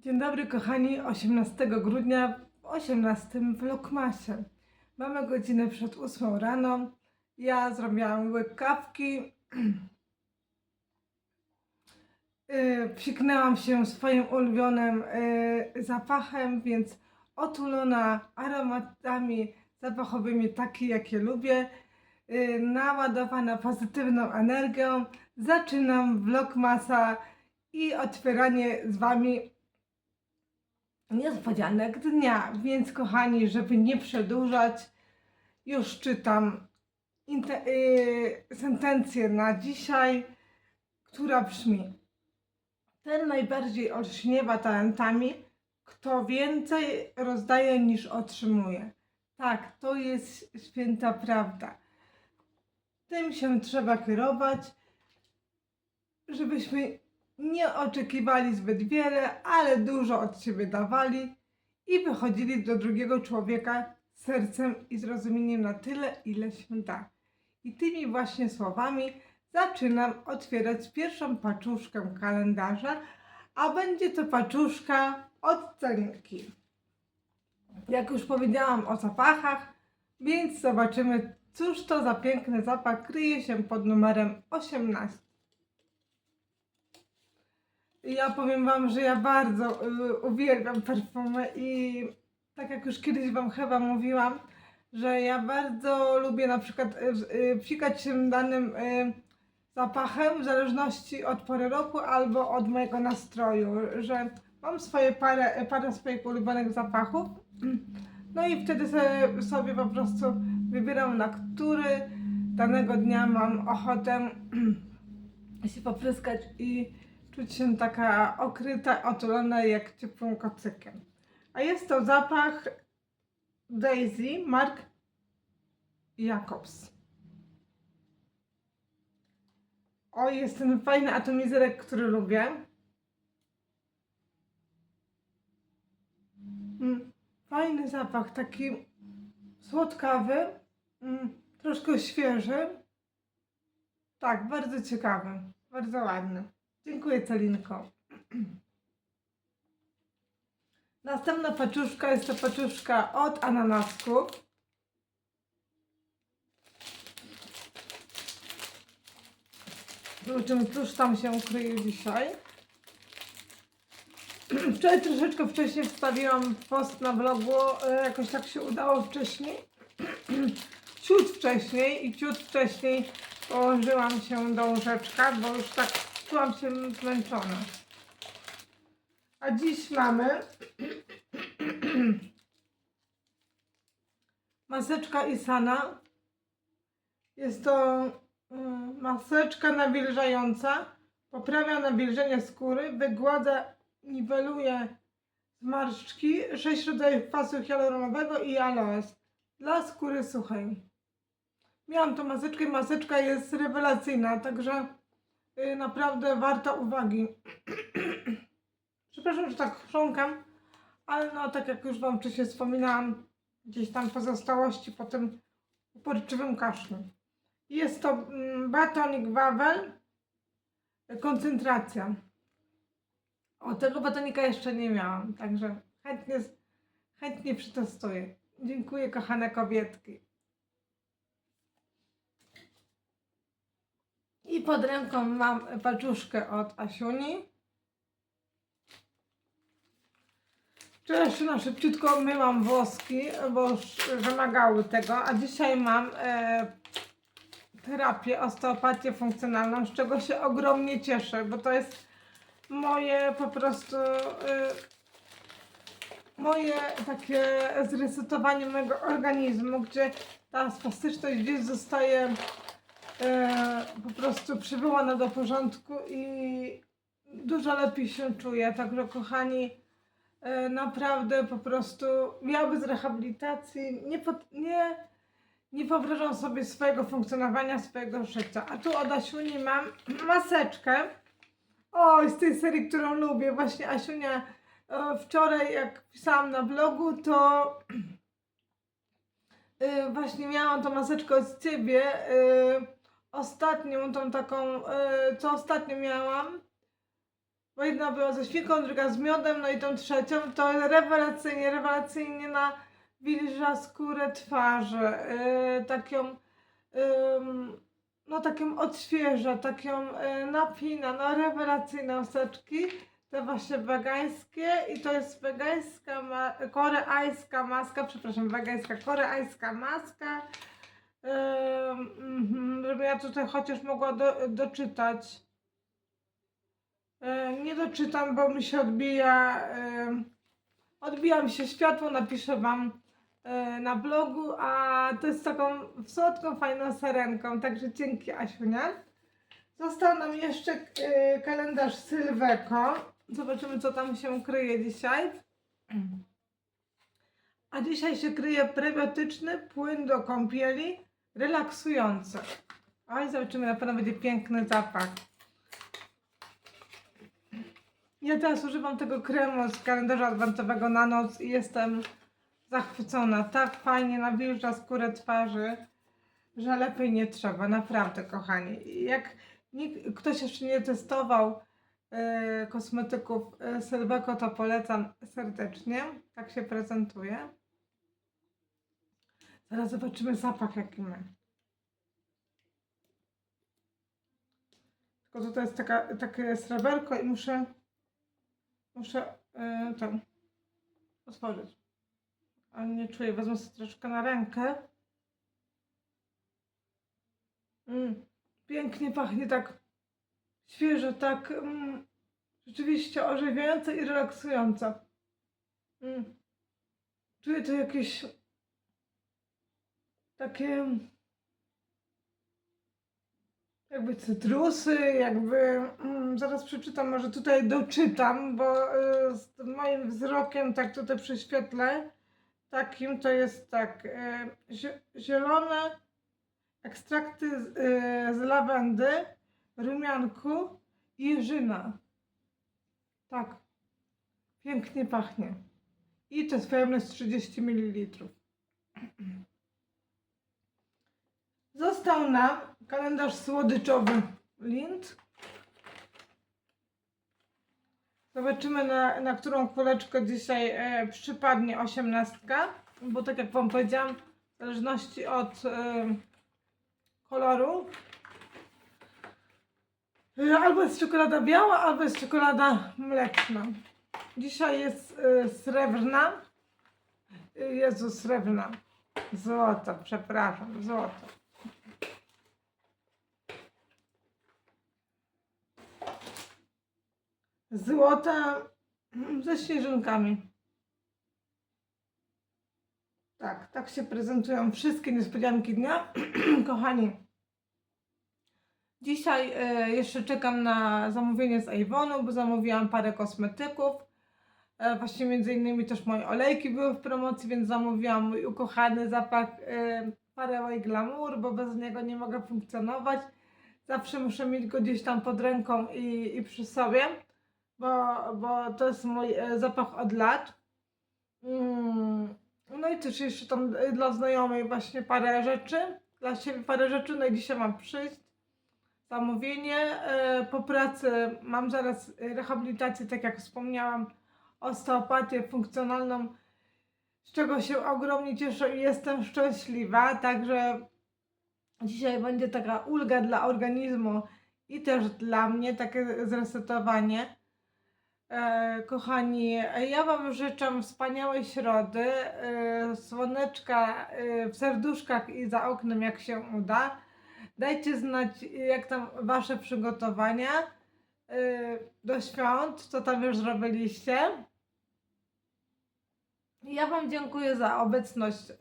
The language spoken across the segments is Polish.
Dzień dobry kochani, 18 grudnia w 18 Vlogmasie. Mamy godzinę przed 8 rano. Ja zrobiłam łyk kawki. Yy, Psiknęłam się swoim ulubionym yy, zapachem, więc otulona aromatami zapachowymi, takie jakie lubię, yy, naładowana pozytywną energią, zaczynam Vlogmasa i otwieranie z Wami niespodzianek dnia. Więc kochani, żeby nie przedłużać, już czytam yy, sentencję na dzisiaj, która brzmi: Ten najbardziej olśniewa talentami, kto więcej rozdaje niż otrzymuje. Tak, to jest święta prawda. Tym się trzeba kierować, żebyśmy nie oczekiwali zbyt wiele, ale dużo od siebie dawali i wychodzili do drugiego człowieka sercem i zrozumieniem na tyle, ile się da. I tymi właśnie słowami zaczynam otwierać pierwszą paczuszkę kalendarza, a będzie to paczuszka od Celinki. Jak już powiedziałam o zapachach, więc zobaczymy, cóż to za piękny zapach kryje się pod numerem 18. Ja powiem Wam, że ja bardzo y, uwielbiam perfumy i tak jak już kiedyś Wam chyba mówiłam, że ja bardzo lubię na przykład y, y, się danym y, zapachem w zależności od pory roku albo od mojego nastroju, że mam swoje parę, parę swoich ulubionych zapachów, no i wtedy sobie, sobie po prostu wybieram, na który danego dnia mam ochotę się popryskać i czuć się taka okryta, otulona jak ciepłym kocykiem. A jest to zapach Daisy Mark Jacobs. O, jest ten fajny atomizerek, który lubię. Mm, Fajny zapach, taki słodkawy, mm, troszkę świeży. Tak, bardzo ciekawy, bardzo ładny. Dziękuję, Celinko. Następna paczuszka jest to paczuszka od ananasków. Zobaczymy, cóż tam się ukryje dzisiaj. Wczoraj troszeczkę wcześniej wstawiłam post na blogu, e, jakoś tak się udało wcześniej. Ciut wcześniej i ciut wcześniej położyłam się do łóżeczka, bo już tak czułam się zmęczona. A dziś mamy maseczka Isana. Jest to mm, maseczka nawilżająca. Poprawia nawilżenie skóry, wygładza, niweluje zmarszczki, 6 rodzajów kwasu hialuronowego i aloes dla skóry suchej. Miałam tą maseczkę i maseczka jest rewelacyjna, także naprawdę warta uwagi. Przepraszam, że tak chrząkam, ale no tak jak już Wam wcześniej wspominałam, gdzieś tam pozostałości po tym uporczywym kaszlu. Jest to mm, batonik Wawel, y, koncentracja. O, tego batonika jeszcze nie miałam, także chętnie, chętnie przetestuję. Dziękuję, kochane kobietki. I pod ręką mam paczuszkę od Asiuni. Wczoraj na szybciutko myłam włoski, bo już wymagały tego, a dzisiaj mam e, terapię, osteopatię funkcjonalną, z czego się ogromnie cieszę, bo to jest moje po prostu e, moje takie zresetowanie mojego organizmu, gdzie ta spastyczność gdzieś zostaje e, po prostu przywołana do porządku i dużo lepiej się czuję. Także kochani, e, naprawdę po prostu ja bez rehabilitacji nie, pot, nie, nie wyobrażam sobie swojego funkcjonowania, swojego życia. A tu od Asiuni mam maseczkę. Oj, z tej serii, którą lubię. Właśnie Asiunia e, wczoraj jak pisałam na blogu, to właśnie miałam tą maseczkę od ciebie. Ostatnią, tą taką, e, co ostatnio miałam. bo jedna była ze świnką, druga z miodem, no i tą trzecią, to rewelacyjnie, rewelacyjnie na wilża skórę twarzy, yy, taką, ym, no taką odświeża, taką yy, napina, no rewelacyjne oseczki, te właśnie wegańskie i to jest wegańska, ma- koreańska maska, przepraszam, wegańska, koreańska maska, żeby ja tutaj chociaż mogła do, doczytać. Nie doczytam, bo mi się odbija. Odbija mi się światło, napiszę Wam na blogu, a to jest taką słodką, fajną serenką, także dzięki Asiunia. Został nam jeszcze e, kalendarz Sylweko. Zobaczymy, co tam się kryje dzisiaj. A dzisiaj się kryje prebiotyczny płyn do kąpieli, relaksujący. Oj, zobaczymy, na pewno będzie piękny zapach. Ja teraz używam tego kremu z kalendarza adwentowego na noc i jestem zachwycona. Tak fajnie nawilża skórę twarzy, że lepiej nie trzeba, naprawdę, kochani. Jak nikt, ktoś jeszcze nie testował e, kosmetyków e, Sylweko, to polecam serdecznie. Tak się prezentuje. Zaraz zobaczymy zapach jaki ma. Tylko to jest taka, takie sreberko i muszę muszę yy, to otworzyć. Ale nie czuję, wezmę sobie troszkę na rękę. Mm, pięknie pachnie tak świeżo, tak mm, rzeczywiście orzewiająco i relaksująco. Mm. Czuję tu jakieś takie jakby cytrusy, jakby mm, zaraz przeczytam, może tutaj doczytam, bo y, z moim wzrokiem tak tutaj prześwietlę takim to jest tak y, zie- zielone ekstrakty z, y, z lawendy, rumianku i jeżyna. Tak. Pięknie pachnie. I to jest pojemność 30 ml. Został nam kalendarz słodyczowy Lind. Zobaczymy, na, na którą kuleczkę dzisiaj e, przypadnie osiemnastka, bo tak jak Wam powiedziałam, w zależności od e, koloru, e, albo jest czekolada biała, albo jest czekolada mleczna. Dzisiaj jest e, srebrna. E, Jezu, srebrna. Złota, przepraszam, złota. Złota mm, ze śnieżynkami. Tak, tak się prezentują wszystkie niespodzianki dnia. Kochani, dzisiaj e, jeszcze czekam na zamówienie z Avonu, bo zamówiłam parę kosmetyków. E, właśnie między innymi też moje olejki były w promocji, więc zamówiłam mój ukochany zapach e, Pareła i Glamour, bo bez niego nie mogę funkcjonować. Zawsze muszę mieć go gdzieś tam pod ręką i, i przy sobie bo, bo to jest mój e, zapach od lat. Mm, No i też jeszcze tam e, dla znajomej właśnie parę rzeczy, dla siebie parę rzeczy, no i dzisiaj mam przyjść, zamówienie. E, Po pracy mam zaraz rehabilitację, tak jak wspomniałam, osteopatię funkcjonalną, z czego się ogromnie cieszę i jestem szczęśliwa, także dzisiaj będzie taka ulga dla organizmu i też dla mnie, takie zresetowanie. E, kochani, ja Wam życzę wspaniałej środy, e, słoneczka e, w serduszkach i za oknem, jak się uda. Dajcie znać, jak tam Wasze przygotowania do świąt, co tam już zrobiliście. Ja Wam dziękuję za obecność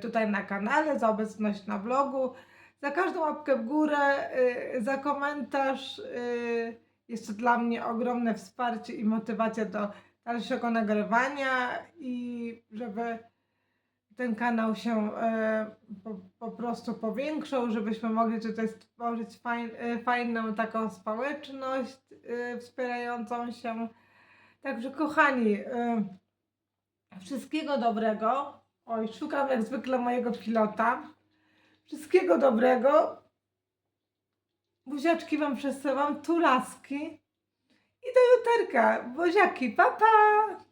tutaj na kanale, za obecność na vlogu, za każdą łapkę w górę, za komentarz. Jest to dla mnie ogromne wsparcie i motywacja do dalszego nagrywania i żeby ten kanał się e, po, po prostu powiększał, żebyśmy mogli tutaj stworzyć fajn, e, fajną taką społeczność e, wspierającą się. Także kochani, e, wszystkiego dobrego. Oj, szukam jak zwykle mojego pilota. Wszystkiego dobrego. Buziaczki Wam przesyłam, tu laski. i do jutarka. Buziaki, pa pa!